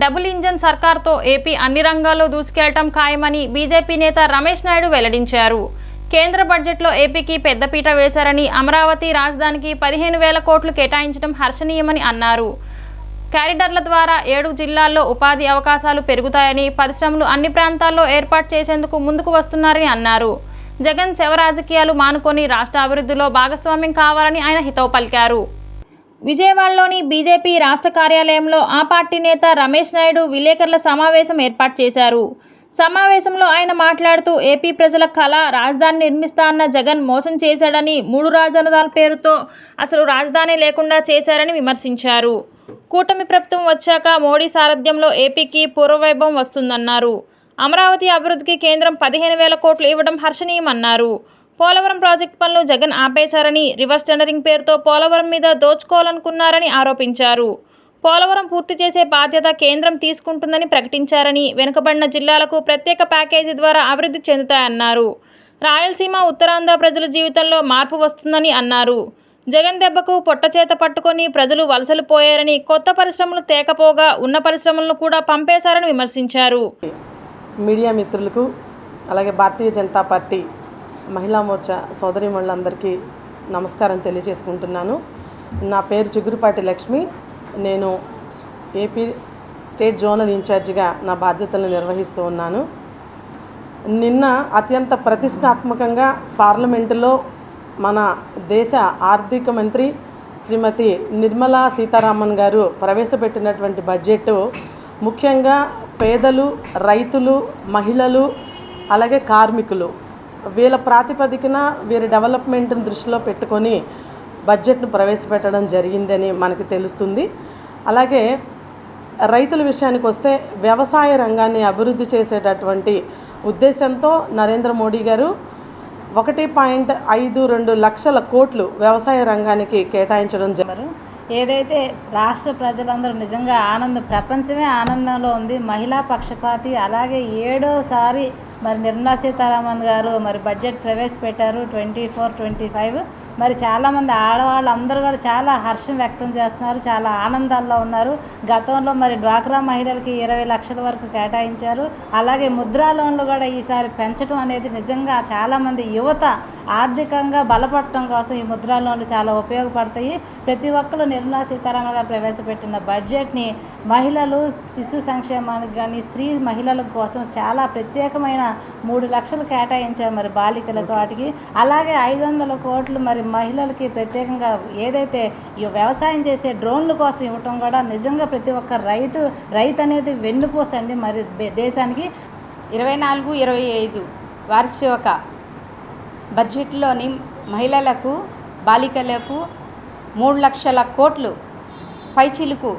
Double engine సర్కార్తో AP అన్ని రంగాల్లో దూసుకెళ్ళటం ఖాయమని బీజేపీ నేత రమేష్ నాయుడు వెల్లడించారు. కేంద్ర బడ్జెట్లో ఏపీకి పెద్దపీట వేశారని అమరావతి రాజధానికి పదిహేను వేల కోట్లు కేటాయించడం హర్షణీయమని అన్నారు. క్యారిడర్ల ద్వారా ఏడు జిల్లాల్లో ఉపాధి అవకాశాలు పెరుగుతాయని పరిశ్రమలు అన్ని ప్రాంతాల్లో ఏర్పాటు చేసేందుకు ముందుకు వస్తున్నారని అన్నారు. జగన్ శవ రాజకీయాలు మానుకొని రాష్ట్ర అభివృద్ధిలో భాగస్వామ్యం కావాలని ఆయన హితవు పలికారు. విజయవాడలోని బీజేపీ రాష్ట్ర కార్యాలయంలో ఆ పార్టీ నేత రమేష్ నాయుడు విలేకరుల సమావేశం ఏర్పాటు చేశారు. సమావేశంలో ఆయన మాట్లాడుతూ ఏపీ ప్రజల కళ రాజధాని నిర్మిస్తా అన్న జగన్ మోసం చేశాడని మూడు రాజధానుల పేరుతో అసలు రాజధాని లేకుండా చేశారని విమర్శించారు. కూటమి ప్రభుత్వం వచ్చాక మోడీ సారథ్యంలో ఏపీకి పూర్వవైభవం వస్తుందన్నారు. అమరావతి అభివృద్ధికి కేంద్రం పదిహేను వేల కోట్లు ఇవ్వడం హర్షణీయమన్నారు. పోలవరం ప్రాజెక్టు పనులు జగన్ ఆపేశారని రివర్స్ టెండరింగ్ పేరుతో పోలవరం మీద దోచుకోవాలనుకున్నారని ఆరోపించారు. పోలవరం పూర్తి చేసే బాధ్యత కేంద్రం తీసుకుంటుందని ప్రకటించారని వెనుకబడిన జిల్లాలకు ప్రత్యేక ప్యాకేజీ ద్వారా అభివృద్ధి చెందుతాయన్నారు. రాయలసీమ ఉత్తరాంధ్ర ప్రజల జీవితంలో మార్పు వస్తుందని అన్నారు. జగన్ దెబ్బకు పొట్టచేత పట్టుకొని ప్రజలు వలసలు పోయారని కొత్త పరిశ్రమలు తేకపోగా ఉన్న పరిశ్రమలను కూడా పంపేశారని విమర్శించారు. మీడియా మిత్రులకు అలాగే భారతీయ జనతా పార్టీ మహిళా మోర్చా సోదరిమణులందరికీ నమస్కారం తెలియజేసుకుంటున్నాను. నా పేరు చిగురుపాటి లక్ష్మి. నేను ఏపీ స్టేట్ జోనల్ ఇన్ఛార్జిగా నా బాధ్యతలను నిర్వహిస్తూ ఉన్నాను. నిన్న అత్యంత ప్రతిష్టాత్మకంగా పార్లమెంటులో మన దేశ ఆర్థిక మంత్రి శ్రీమతి నిర్మలా సీతారామన్ గారు ప్రవేశపెట్టినటువంటి బడ్జెట్ ముఖ్యంగా పేదలు రైతులు మహిళలు అలాగే కార్మికులు వీళ్ళ ప్రాతిపదికన వీరి డెవలప్మెంట్ని దృష్టిలో పెట్టుకొని బడ్జెట్ను ప్రవేశపెట్టడం జరిగిందని మనకి తెలుస్తుంది. అలాగే రైతుల విషయానికి వస్తే వ్యవసాయ రంగాన్ని అభివృద్ధి చేసేటటువంటి ఉద్దేశంతో నరేంద్ర మోడీ గారు ఒకటి పాయింట్ ఐదు రెండు లక్షల కోట్లు వ్యవసాయ రంగానికి కేటాయించడం జరిగారు ఏదైతే రాష్ట్ర ప్రజలందరూ నిజంగా ఆనందం ప్రపంచమే ఆనందంలో ఉంది. మహిళా పక్షపాతి అలాగే ఏడోసారి మరి నిర్మలా సీతారామన్ గారు మరి బడ్జెట్ ప్రవేశపెట్టారు ట్వంటీ ఫోర్ ట్వంటీ ఫైవ్ మరి చాలామంది ఆడవాళ్ళు అందరూ కూడా చాలా హర్షం వ్యక్తం చేస్తున్నారు చాలా ఆనందాల్లో ఉన్నారు. గతంలో మరి డ్వాక్రా మహిళలకి ఇరవై లక్షల వరకు కేటాయించారు. అలాగే ముద్రా లోన్లు కూడా ఈసారి పెంచడం అనేది నిజంగా చాలామంది యువత ఆర్థికంగా బలపడటం కోసం ఈ ముద్రా లోన్లు చాలా ఉపయోగపడతాయి. ప్రతి ఒక్కరు నిర్మలా సీతారామన్ గారు ప్రవేశపెట్టిన బడ్జెట్ని మహిళలు శిశు సంక్షేమానికి కానీ స్త్రీ మహిళల కోసం చాలా ప్రత్యేకమైన మూడు లక్షలు కేటాయించారు మరి బాలికలకు వాటికి. అలాగే ఐదు వందల కోట్లు మరి మహిళలకి ప్రత్యేకంగా ఏదైతే ఈ వ్యవసాయం చేసే డ్రోన్ల కోసం ఇవ్వటం కూడా నిజంగా ప్రతి ఒక్క రైతు రైతు అనేది వెన్నుపోసండి మరి దేశానికి. ఇరవై నాలుగు ఇరవై ఐదు వార్షిక బడ్జెట్లోని మహిళలకు బాలికలకు మూడు లక్షల కోట్లు పైచిలుకు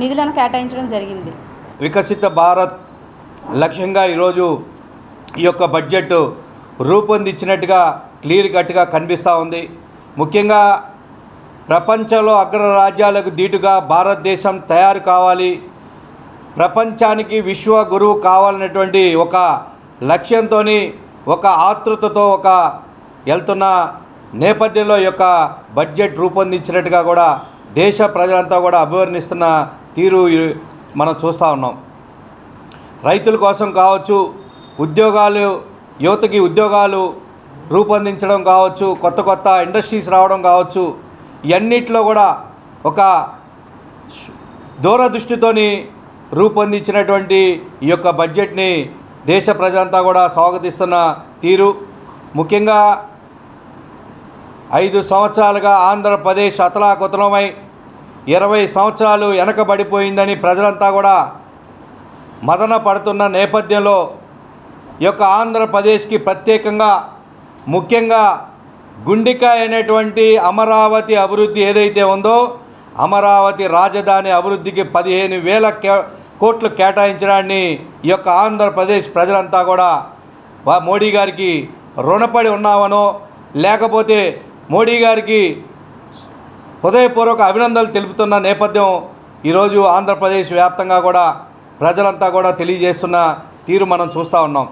నిధులను కేటాయించడం జరిగింది. వికసిత భారత్ లక్ష్యంగా ఈరోజు ఈ యొక్క బడ్జెట్ రూపొందించినట్టుగా క్లియర్ కట్గా కనిపిస్తూ ఉంది. ముఖ్యంగా ప్రపంచంలో అగ్ర రాజ్యాలకు దీటుగా భారతదేశం తయారు కావాలి. ప్రపంచానికి విశ్వ గురువు కావాలనేటువంటి ఒక లక్ష్యంతో ఒక ఆతృతతో ఒక వెళ్తున్న నేపథ్యంలో యొక్క బడ్జెట్ రూపొందించినట్టుగా కూడా దేశ ప్రజలంతా కూడా అభివర్ణిస్తున్న తీరు మనం చూస్తూ ఉన్నాం. రైతుల కోసం కావచ్చు ఉద్యోగాలు యువతకి ఉద్యోగాలు రూపొందించడం కావచ్చు కొత్త కొత్త ఇండస్ట్రీస్ రావడం కావచ్చు ఇవన్నిట్లో కూడా ఒక దూరదృష్టితోని రూపొందించినటువంటి ఈ యొక్క బడ్జెట్ని దేశ ప్రజలంతా కూడా స్వాగతిస్తున్న తీరు. ముఖ్యంగా ఐదు సంవత్సరాలుగా ఆంధ్రప్రదేశ్ అతలాకుతలమై ఇరవై సంవత్సరాలు వెనకబడిపోయిందని ప్రజలంతా కూడా మదన పడుతున్న నేపథ్యంలో ఈ యొక్క ఆంధ్రప్రదేశ్కి ప్రత్యేకంగా ముఖ్యంగా గుండికాయ అనేటువంటి అమరావతి అభివృద్ధి ఏదైతే ఉందో అమరావతి రాజధాని అభివృద్ధికి పదిహేను వేల కే కోట్లు కేటాయించడాన్ని ఈ యొక్క ఆంధ్రప్రదేశ్ ప్రజలంతా కూడా వా- మోడీ గారికి రుణపడి ఉన్నామనో లేకపోతే మోడీ గారికి హృదయపూర్వక అభినందనలు తెలుపుతున్న నేపథ్యం ఈరోజు ఆంధ్రప్రదేశ్ వ్యాప్తంగా కూడా ప్రజలంతా కూడా తెలియజేస్తున్న తీరు మనం చూస్తూ ఉన్నాం.